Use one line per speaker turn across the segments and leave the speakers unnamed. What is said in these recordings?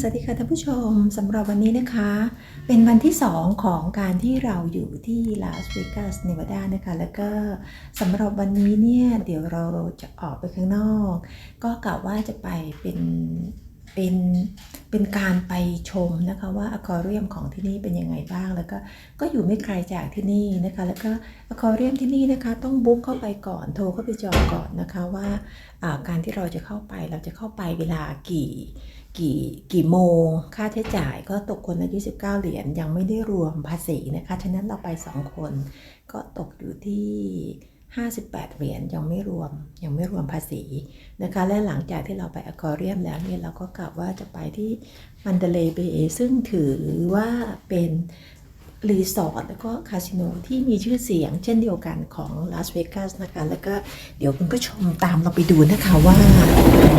สวัสดีค่ะท่านผู้ชมสำหรับวันนี้นะคะ เป็นวันที่ 2 ของการที่เราอยู่ที่ลาสเวกัสเนวาดานะคะ แล้วก็สำหรับวันนี้เนี่ย เดี๋ยวเราจะออกไปข้างนอก ก็กะว่าจะไปเป็นเป็นเป็นการไปชมนะคะว่าอควาเรียมของที่นี่เป็นยังไงบ้างแล้วก็ก็อยู่ไม่ไกลจากที่นี่นะคะ แล้วก็อควาเรียมที่นี่นะคะ ต้องบุ๊กเข้าไปก่อนโทรเข้าไปจองก่อนนะคะว่าอ่าการที่เราจะเข้าไปเราจะเข้าไปเวลากี่ กี่กี่โมง ค่าใช้จ่ายก็ตกคนละ29 เหรียญยังไม่ได้รวมภาษีนะคะ ฉะนั้นเราไป 2 คน ก็ตกอยู่ที่ 58 เหรียญยังไม่รวมยังไม่รวมภาษีนะคะ และหลังจากที่เราไปอควาเรียมแล้วเนี่ยเราก็กลับว่าจะไปที่มันเดเลเบซึ่งถือว่าเป็น รีสอร์ทแล้วก็คาสิโนที่มีชื่อเสียงเช่นเดียวกันของลาสเวกัสนะคะแล้วก็เดี๋ยวคุณผู้ชมตามเราไปดูนะคะว่า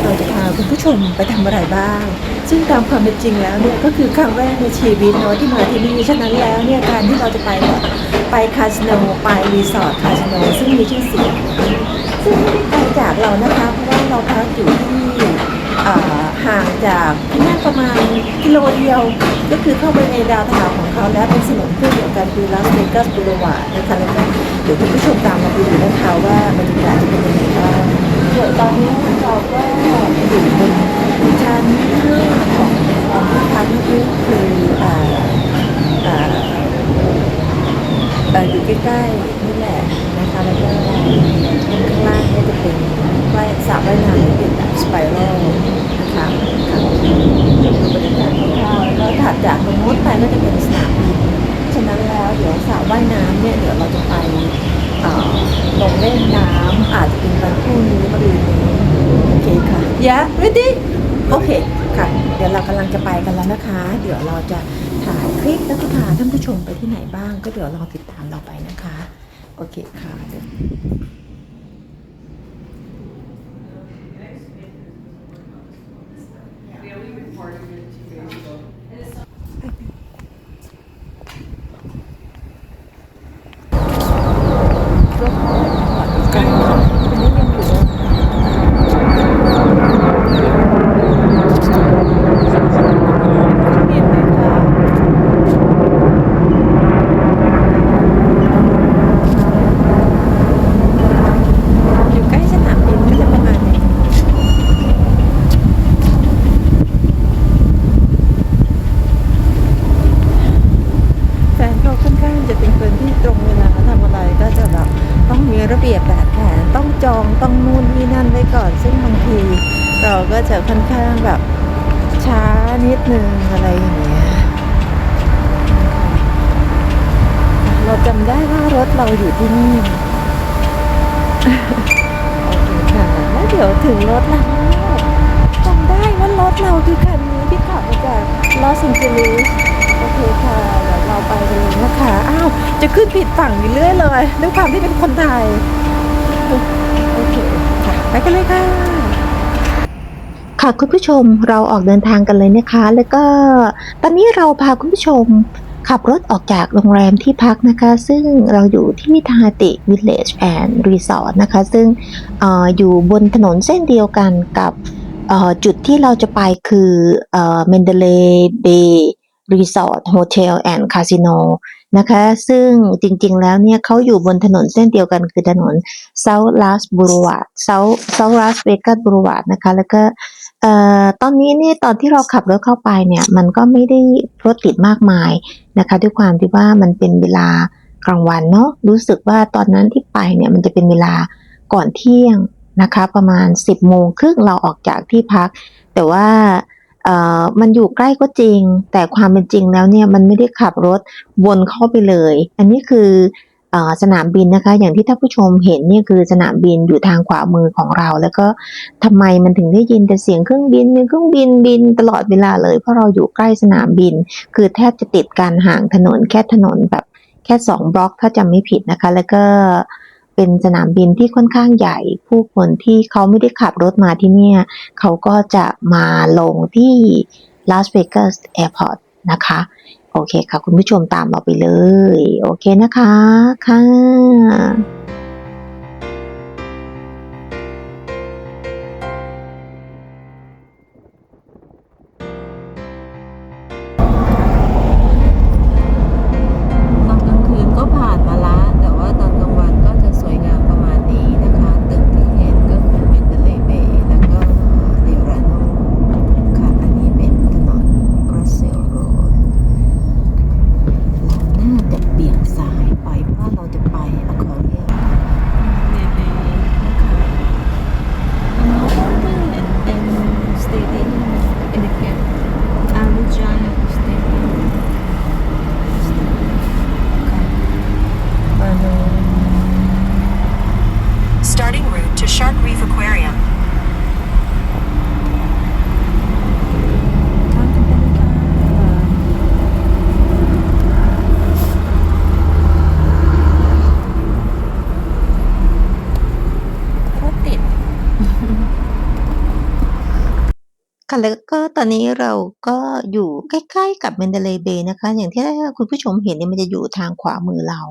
เราจะพาคุณผู้ชมไปทำอะไรบ้าง ซึ่งตามความเป็นจริงแล้วเนี่ยก็คือครั้งแรกในชีวิตเนาะที่มาที่นี่ฉะนั้นแล้วเนี่ยการที่เราจะไปไปคาสิโนไปรีสอร์ทคาสิโนซึ่งมีชื่อเสียงซึ่งไม่ได้ไกลจากเรานะคะเพราะว่าเราพักอยู่ที่ อ่าห่างจากที่นั่นประมาณกิโลเดียว ก็คือเข้าไปในดาวเทาวของเขาแล้วเป็นถนนเพื่อเดียวกันคือลาสเวกัสบูรวานะคะแล้วก็เดี๋ยวคุณผู้ชมตามมาดูนะคะว่าบรรยากาศจะเป็นยังไงบ้างเดี๋ยวตอนนี้เราก็อยู่บนชั้นห้าของของที่พักนี่คืออ่าอ่าอยู่ใกล้ๆ นี่แหละคะแล้วก็ข้างล่างเนี่จะเป็นว่ายสระว่ายน้ำที่เป็นแบบสไปรัลนะคะค่ะจะดูบรรยากาศคร่าวๆแล้วก็ถัดจากตรงนู้นไปก็จะเป็นสนามบินฉะนั้นแล้วเดี๋ยวสระว่ายน้ำเนี่ยเดี๋ยวเราจะไปลงเล่นน้ำอาจจะเป็นวันพรุ่งนี้มะรืนนี้โอเคค่ะ yeah ready โอเคค่ะ เดี๋ยวเรากำลังจะไปกันแล้วนะคะ เดี๋ยวเราจะถ่ายคลิปแล้วก็พาท่านผู้ชมไปที่ไหนบ้าง ก็เดี๋ยวลอติดตามเราไปนะคะ โอเคค่ะเดี๋ยว อยู่ใกล้สนามบินก็จะประมาณนี้แฟนเขาค่อนข้างจะเป็นคนที่ตรงเวลาทำอะไรก็จะแบบต้องมีระเบียบแบบแผนต้องจองต้องนู่นนี่นั่นไว้ก่อน ซึ่งบางทีเรา ก็จะค่อนข้างแบบช้านิดนึงอะไรอย่างเงี้ย เราจำได้ว่ารถเราอยู่ที่นี่โอเคค่ะแล้วเดี๋ยวถึงรถแล้วจำได้ว่ารถเราคือคันนี้ที่ขับมาจากลอสแองเจลิสโอเคค่ะเดี๋ยวเราไปกันเลยนะคะอ้าวจะขึ้นผิดฝั่งอยู่เรื่อยเลยด้วยความที่เป็นคนไทย โอเคค่ะ ไปกันเลยค่ะ ค่ะคุณผู้ชมเราออกเดินทางกันเลยนะคะ แล้วก็ตอนนี้เราพาคุณผู้ชมขับรถออกจากโรงแรมที่พักนะคะ ซึ่งเราอยู่ที่ทาติ Village and Resort นะคะ ซึ่งออยู่บนถนนเส้นเดียวกันกับจุดที่เราจะไปคือเอ่อ Mandalay Bay Resort Hotel and Casino นะคะ ซึ่งจริงๆ แล้วเนี่ยเขาอยู่บนถนนเส้นเดียวกันคือถนน South Las Boulevard South South Las Vegas Boulevard นะคะ แล้วก็ อ่อตอนนี้นี่ตอนที่เราขับรถเข้าไปเนี่ย มันก็ไม่ได้รถติดมากมายนะคะ ด้วยความที่ว่ามันเป็นเวลากลางวันเนาะรู้สึกว่าตอนนั้นที่ไปเนี่ยมันจะเป็นเวลาก่อนเที่ยงนะคะ ประมาณ 10โมงครึ่งเราออกจากที่พัก แต่ว่าเอ่อมันอยู่ใกล้ก็จริง แต่ความเป็นจริงแล้วเนี่ยมันไม่ได้ขับรถวนเข้าไปเลย อันนี้คือ สนามบินนะคะ อย่างที่ท่านผู้ชมเห็นเนี่ยคือสนามบินอยู่ทางขวามือของเรา แล้วก็ทำไมมันถึงได้ยินแต่เสียงเครื่องบินมีเครื่องบินบินตลอดเวลาเลย เพราะเราอยู่ใกล้สนามบิน คือแทบจะติดกันห่างถนนแค่ถนนแบบแค่สองบล็อกถ้าจำไม่ผิดนะคะ แล้วก็เป็นสนามบินที่ค่อนข้างใหญ่ ผู้คนที่เขาไม่ได้ขับรถมาที่เนี่ย เขาก็จะมาลงที่ลาสเวกัสแอร์พอร์ตนะคะ โอเคค่ะ คุณผู้ชมตามเราไปเลย โอเคนะคะ ค่ะ
to Shark Reef Aquarium.
ค่ะ แล้วก็ตอนนี้เราก็อยู่ใกล้ ๆ กับ Mandalay Bay นะคะ อย่างที่คุณผู้ชมเห็นเนี่ยมันจะอยู่ทางขวามือเรา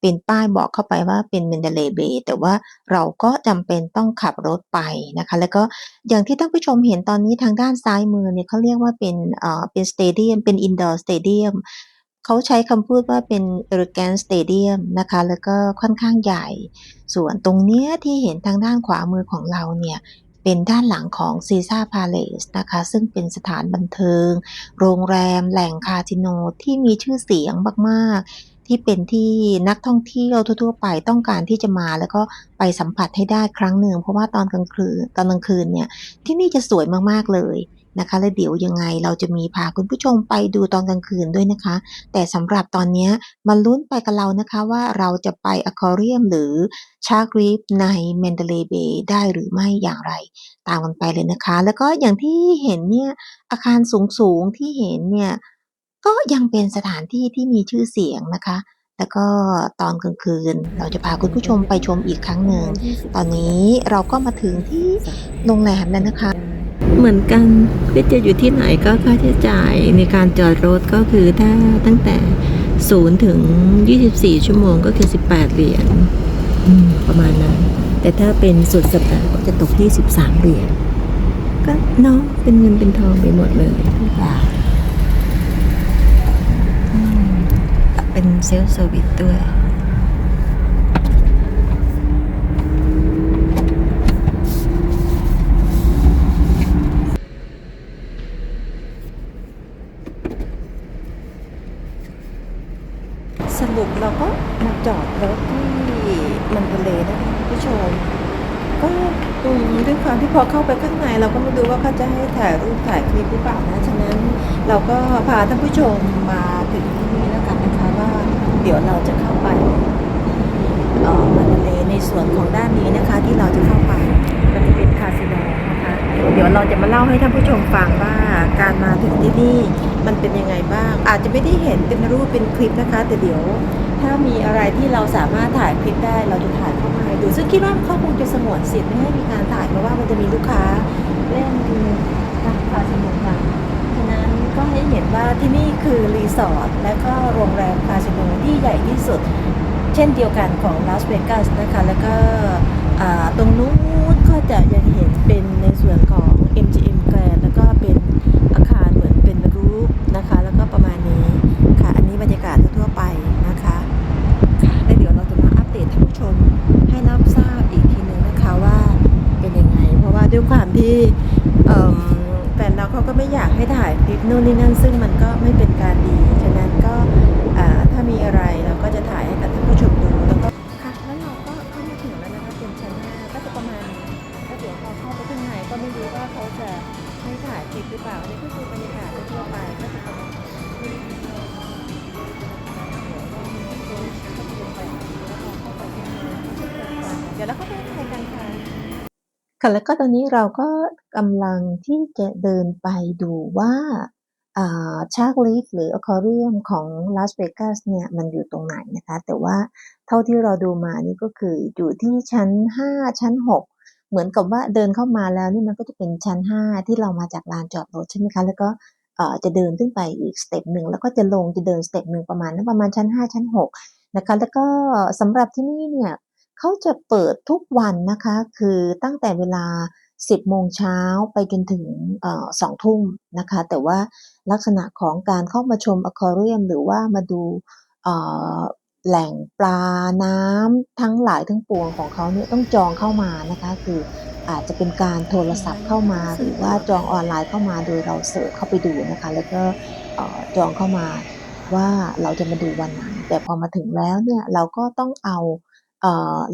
เป็นป้ายบอกเข้าไปว่าเป็น Mandalay Bay แต่ว่าเราก็จำเป็นต้องขับรถไปนะคะ แล้วก็อย่างที่ท่านผู้ชมเห็นตอนนี้ทางด้านซ้ายมือเนี่ยเขาเรียกว่าเป็นเอ่อเป็นสเตเดียมเป็น indoor stadium เขาใช้คำพูดว่าเป็น elegant stadium นะคะ แล้วก็ค่อนข้างใหญ่ ส่วนตรงเนี้ยที่เห็นทางด้านขวามือของเราเนี่ย เป็นด้านหลังของซีซ่าพาเลสนะคะซึ่งเป็นสถานบันเทิง โรงแรมแหล่งคาสิโนที่มีชื่อเสียงมากๆ ที่เป็นที่นักท่องเที่ยวทั่วๆ ไปต้องการที่จะมาแล้วก็ไปสัมผัสให้ได้ครั้งหนึ่ง เพราะว่าตอนกลางคืนตอนกลางคืนเนี่ยที่นี่จะสวยมากๆเลย นะคะ และเดี๋ยวยังไงเราจะมีพาคุณผู้ชมไปดูตอนกลางคืนด้วยนะคะ แต่สำหรับตอนนี้มาลุ้นไปกับเรานะคะว่าเราจะไปอควาเรียมหรือชาร์กรีฟใน Mandalay Bay ได้หรือไม่อย่างไร ตามกันไปเลยนะคะ แล้วก็อย่างที่เห็นเนี่ยอาคารสูงๆที่เห็นเนี่ยก็ยังเป็นสถานที่ที่มีชื่อเสียงนะคะแล้วก็ตอนกลางคืนเราจะพาคุณผู้ชมไปชมอีกครั้งหนึ่ง ตอนนี้เราก็มาถึงที่โรงแรมแล้วนะคะ
เหมือนกันพี่จะอยู่ที่ไหนก็ค่าใช้จ่ายในการจอดรถก็คือถ้าตั้งแต่0ถึง 24 ชั่วโมงก็คือ 18 เหรียญอืมประมาณนั้น แต่ถ้าเป็นสุดสัปดาห์ก็จะตกที่ 13 เหรียญก็เนาะเป็นเงินเป็นทองไปหมดเลย
อืมเป็นเซลฟ์เซอร์วิสด้วย สรุปเราก็มาจอดรถ ที่มันทะเลนะคะคุณผู้ชม ก็ด้วยความที่พอเข้าไปข้างในเราก็ไม่รู้ว่าเขาจะให้ถ่ายรูปถ่ายคลิปหรือเปล่านะฉะนั้นเราก็พาท่านผู้ชมมาถึงที่นี่แล้วกันนะคะว่าเดี๋ยวเราจะเข้าไปอ่อมันทะเลในส่วนของด้านนี้นะคะ ที่เราจะเข้าไปมันจะเป็นคาสิโนนะคะเดี๋ยวเราจะมาเล่าให้ท่านผู้ชมฟังว่าการมาถึงที่นี่ มันเป็นยังไงบ้าง อาจจะไม่ได้เห็นเป็นรูปเป็นคลิปนะคะ แต่เดี๋ยว ถ้ามีอะไรที่เราสามารถถ่ายคลิปได้เราจะถ่ายเข้ามาให้ดูซึ่งคิดว่าเขาคงจะสงวนสิทธิ์ไม่ให้มีการถ่ายเพราะว่ามันจะมีลูกค้าเล่นการคาสิโนกันฉะนั้นก็ให้เห็นว่าที่นี่คือรีสอร์ทและก็โรงแรมคาสิโนที่ใหญ่ที่สุด เช่นเดียวกันของลาสเวกัสนะคะแล้วก็ตรงนู้นก็จะยังเห็นเป็นในส่วนของ MGM Grand แล้วก็เป็น ด้วยความที่เอิ่มแฟนเราเขาก็ไม่อยากให้ถ่ายคลิปนู่นนี่นั่น ซึ่งมันก็ไม่เป็นการดี ฉะนั้นก็ถ้ามีอะไรเราก็จะถ่ายให้กับท่านผู้ชมดูแล้วก็ค่ะแล้วเราก็เข้ามาถึงแล้วนะคะเป็นชั้นห้าก็จะประมาณนี้แล้วเดี๋ยวพอเข้าไปข้างในก็ไม่รู้ว่าเขาจะให้ถ่ายคลิปหรือเปล่าอันนี้ก็คือบรรยากาศทั่วไป ค่ะแล้วก็ตอนนี้เราก็กำลังที่จะเดินไปดูว่าชาร์กลีฟหรืออควาเรียมของลาสเวกัสเนี่ยมันอยู่ตรงไหนนะคะ แต่ว่าเท่าที่เราดูมานี่ก็คืออยู่ที่ชั้น 5 ชั้น 6 เหมือนกับว่าเดินเข้ามาแล้วนี่มันก็จะเป็นชั้น 5 ที่เรามาจากลานจอดรถใช่ไหมคะ แล้วก็จะเดินขึ้นไปอีกสเต็ปหนึ่งแล้วก็จะลงจะเดินสเต็ปหนึ่งประมาณนั้นประมาณชั้น 5 ชั้น 6 นะคะ แล้วก็สำหรับที่นี่เนี่ย เขาจะเปิดทุกวันนะคะ คือตั้งแต่เวลา 10 โมงเช้าไปจนถึงออ2ทุ่มนะคะ แต่ว่าลักษณะของการเข้ามาชมอควาเรียม หรือว่ามาดูแหล่งปลาน้ำทั้งหลายทั้งปวงของเขาเนี่ยต้องจองเข้ามานะคะ คืออาจจะเป็นการโทรศัพท์เข้ามา หรือว่าจองออนไลน์เข้ามาโดยเราเสิร์ชเข้าไปดูนะคะ แล้วก็จองเข้ามาว่าเราจะมาดูวันไหนแต่พอมาถึงแล้วเนี่ยเราก็ต้องเอา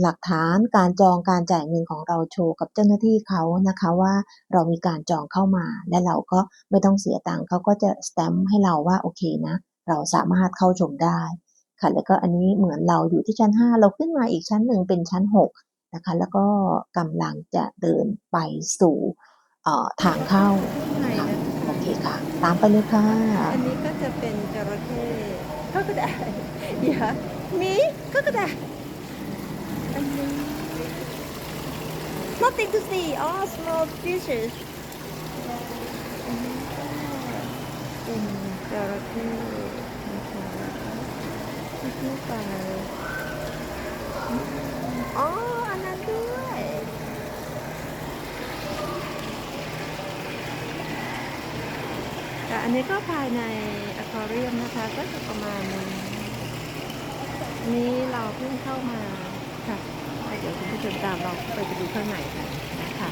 หลักฐานการจองการจ่ายเงินของเราโชว์กับเจ้าหน้าที่เขานะคะว่าเรามีการจองเข้ามา และเราก็ไม่ต้องเสียตังค์เขาก็จะสแตมป์ให้เราว่าโอเคนะ เราสามารถเข้าชมได้ค่ะแล้วก็อันนี้เหมือนเราอยู่ที่ชั้น 5 เราขึ้นมาอีกชั้นหนึ่งเป็นชั้น6นะคะแล้วก็กำลังจะเดินไปสู่ทางเข้าโอเคค่ะ ตามไปเลยค่ะ
อันนี้ก็จะเป็นจระเข้ก็กระดาษอย่ามีก็กระดาษ nothing to see all small fishes อันนี้ก็เป็นจระเข้อันนั้นด้วยแต่อันนี้ก็ภายในอควาเรียมนะคะ ก็จะประมาณนี้นี้เราเพิ่งเข้ามาค่ะ เดี๋ยวคุณผู้ชมตามเราไปดูข้างในกันนะคะ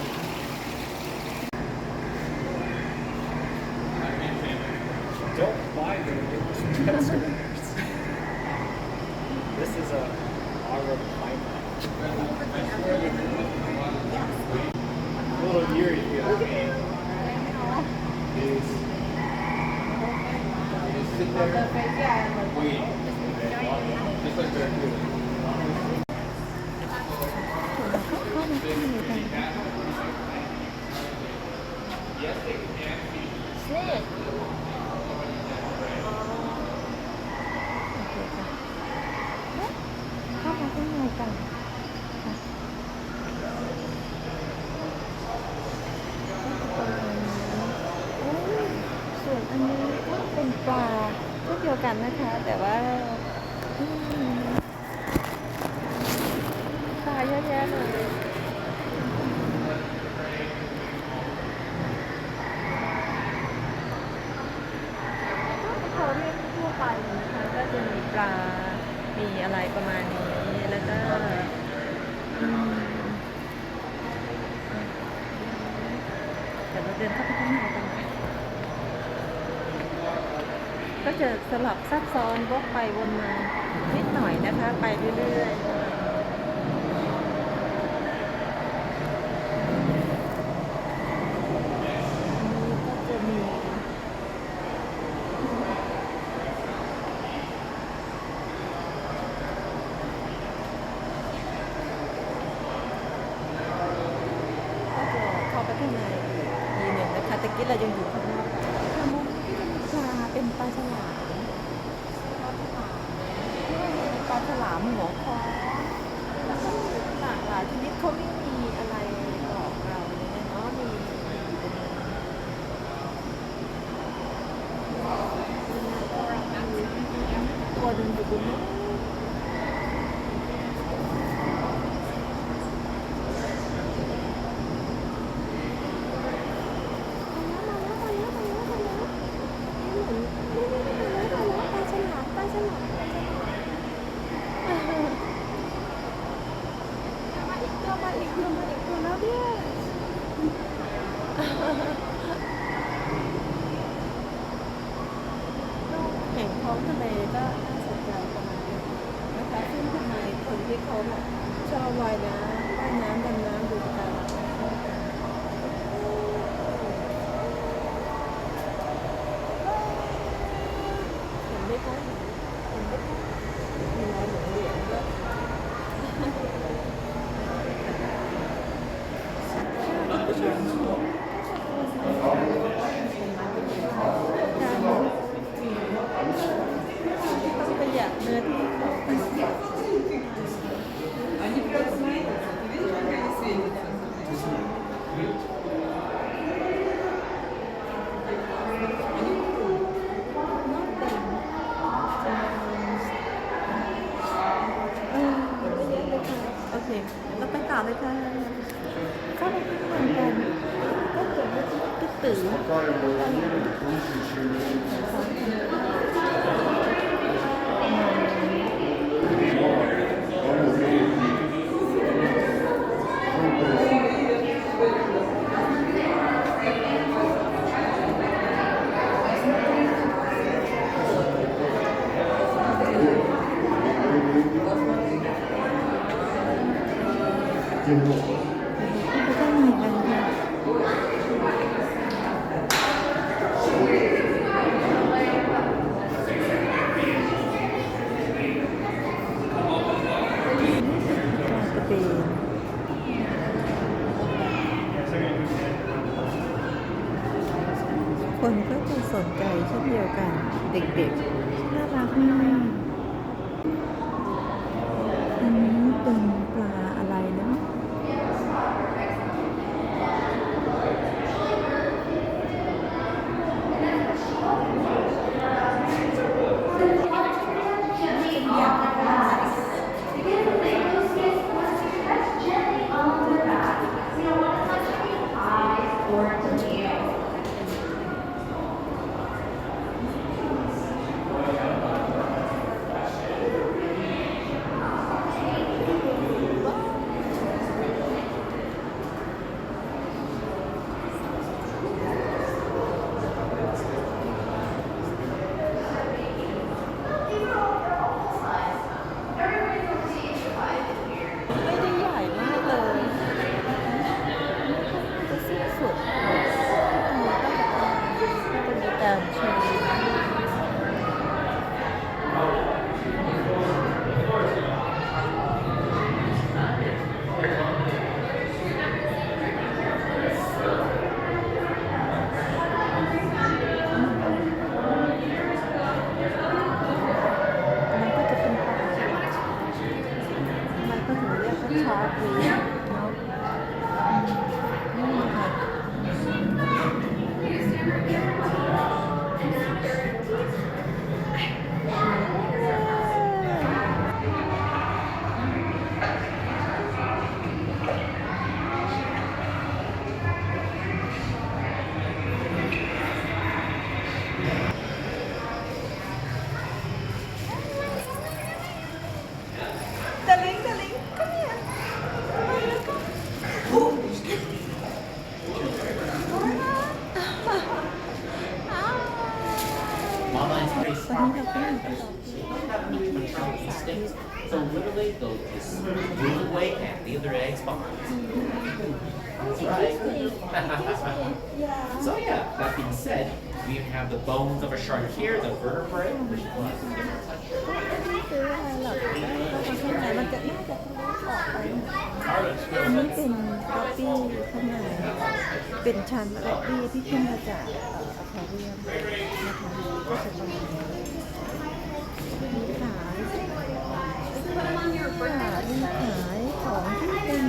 เข้ามาข้างในกันค่ะโอ้ยส่วนอันนี้ก็เป็นปลาเช่นเดียวกันนะคะ แต่ว่าปลาเยอะแยะเลย เขาเรียกทั่วไปนะคะก็จะมีปลา มีอะไรประมาณนี้ แล้วก็อืมเดี๋ยวเราเดินเข้าไปข้างในกันค่ะ จะสลับซับซ้อนวกไปวนมา นิดหน่อยนะคะ ไปเรื่อยๆก็จะมีเข้าไปข้างในอีกหนึ่งนะคะตะกี้เรายัง เป็นชั้นป๊อปปี้ที่ขึ้นมาจากอ่ออควาเรียมนะคะก็จะประมาณนี้มีขายค่ะมีขายของที่เป็น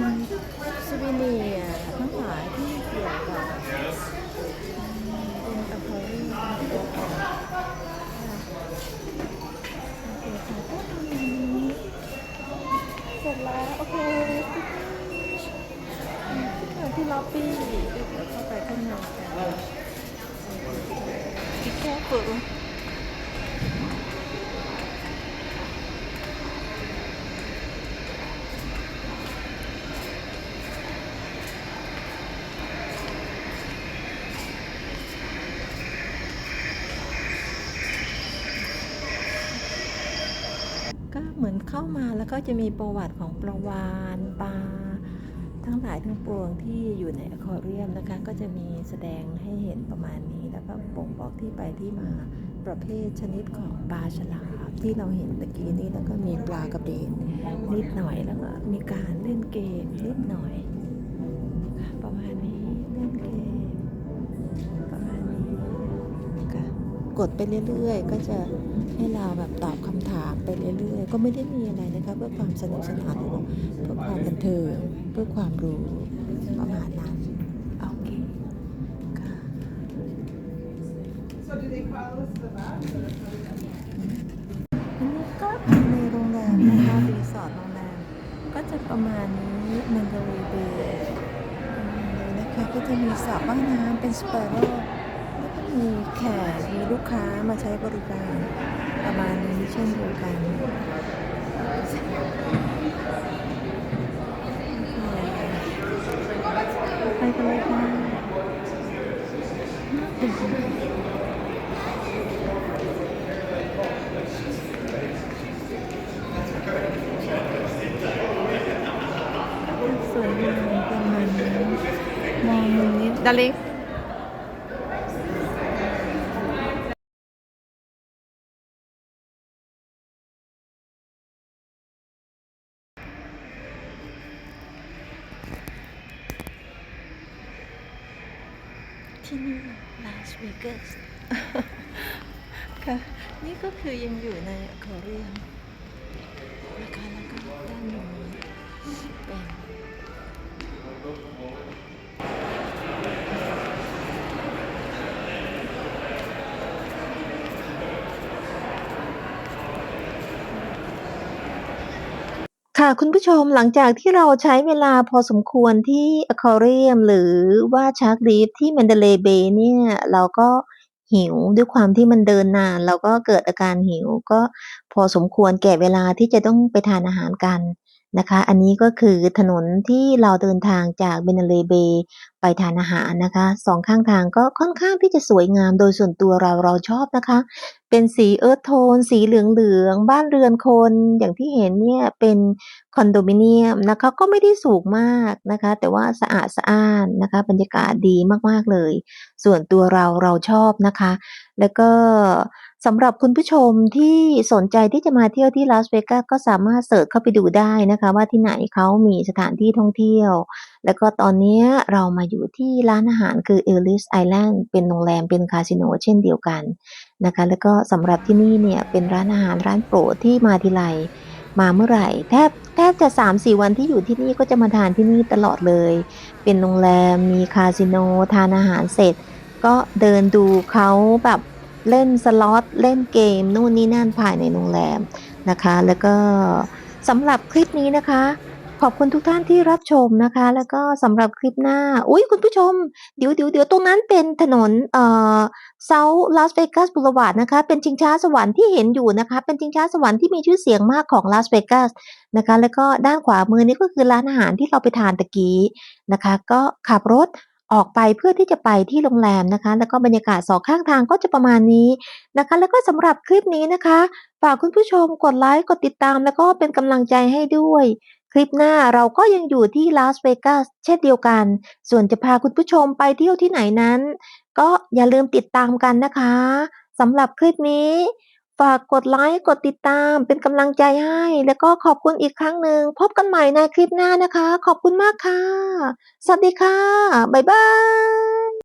ซูวิเนียทั้งหลายที่เกี่ยวกับเป็นอคาเรียมตัวอ่อนะโอเคะเสร็จแล้ว โอเคที่ล็อบบี้ ก็เหมือนเข้ามาแล้วก็จะมีประวัติของปลาวานปา ทั้งหลายทั้งปวงที่อยู่ในอควาเรียมนะคะ ก็จะมีแสดงให้เห็นประมาณนี้ แล้วก็บ่งบอกที่ไปที่มาประเภทชนิดของปลาฉลามที่เราเห็นตะกี้นี้แล้วก็มีปลากระเบนนิดหน่อยแล้วก็มีการเล่นเกมนิดหน่อย ดไปเรื่อยๆ ก็จะให้เราแบบตอบคำถามไปเรื่อยๆ ก็ไม่ได้มีอะไรนะคะเพื่อความสนุกสนานเพื่อความบันเทิงเพื่อความรู้ประมาณนั้นโอเคค่ะ
So do they follow us to the back?
อันนี้ก็ในโรงแรมนะคะรีสอร์ทโรงแรมก็จะประมาณนี้มันเดลีเบย์นะคะก็จะมีสระว่ายน้ำเป็นสเปโร่แล้วก็ มีแขกมีลูกค้ามาใช้บริการประมาณนี้เช่นเดียวกันไปกันเลยค่ะส
วยงามประมาณนั้มองมุมนี้ดาริงที่ ค่ะคุณผู้ชมหลังจากที่เราใช้เวลาพอสมควรที่อคาเรียมหรือว่าชาร์กรีฟที่แมนเดเลเบย์เนี่ย เราก็หิวด้วยความที่มันเดินนาน เราก็เกิดอาการหิวก็พอสมควรแก่เวลาที่จะต้องไปทานอาหารกัน นะคะ อันนี้ก็คือถนนที่เราเดินทางจากเบนเลเบไปทานอาหารนะคะสองข้างทางก็ค่อนข้างที่จะสวยงามโดยส่วนตัวเราเราชอบนะคะ เป็นสีเอิร์ธโทน สีเหลืองๆบ้านเรือนคนอย่างที่เห็นเนี่ยเป็นคอนโดมิเนียมนะคะก็ไม่ได้สูงมากนะคะ แต่ว่าสะอาดสะอ้านนะคะ บรรยากาศดีมากๆเลย ส่วนตัวเราเราชอบนะคะ แล้วก็ สำหรับคุณผู้ชมที่สนใจที่จะมาเที่ยวที่ลาสเวกัสก็สามารถเสิร์ชเข้าไปดูได้นะคะ ว่าที่ไหนเขามีสถานที่ท่องเที่ยว แล้วก็ตอนนี้เรามาอยู่ที่ร้านอาหารคือเอลิสไอแลนด์เป็นโรงแรมเป็นคาสิโนเช่นเดียวกันนะคะ แล้วก็สำหรับที่นี่เนี่ยเป็นร้านอาหารร้านโปรดที่มาทีไรมาเมื่อไหร่แทบแทบจะ 3-4 วันที่อยู่ที่นี่ก็จะมาทานที่นี่ตลอดเลย เป็นโรงแรมมีคาสิโนทานอาหารเสร็จ ก็เดินดูเขาแบบ เล่นสล็อตเล่นเกมนู่นนี่นั่นภายในโรงแรมนะคะ แล้วก็สำหรับคลิปนี้นะคะ ขอบคุณทุกท่านที่รับชมนะคะ แล้วก็สำหรับคลิปหน้า อุ้ยคุณผู้ชม เดี๋ยวเดี๋ยวเดี๋ยวตรงนั้นเป็นถนนเอ่อเซาท์ลาสเวกัสบูรวาดนะคะ เป็นชิงช้าสวรรค์ที่เห็นอยู่นะคะ เป็นชิงช้าสวรรค์ที่มีชื่อเสียงมากของลาสเวกัสนะคะ แล้วก็ด้านขวามือนี้ก็คือร้านอาหารที่เราไปทานตะกี้นะคะ ก็ขับรถ ออกไปเพื่อที่จะไปที่โรงแรมนะคะ แล้วก็บรรยากาศสองข้างทางก็จะประมาณนี้นะคะ แล้วก็สำหรับคลิปนี้นะคะฝากคุณผู้ชมกดไลค์กดติดตาม แล้วก็เป็นกำลังใจให้ด้วย คลิปหน้าเราก็ยังอยู่ที่ลาสเวกัสเช่นเดียวกัน ส่วนจะพาคุณผู้ชมไปเที่ยวที่ไหนนั้น ก็อย่าลืมติดตามกันนะคะสำหรับคลิปนี้ ฝากกดไลค์ กดติดตามเป็นกำลังใจให้ แล้วก็ขอบคุณอีกครั้งหนึ่ง พบกันใหม่ในคลิปหน้านะคะ ขอบคุณมากค่ะ สวัสดีค่ะ บ๊ายบาย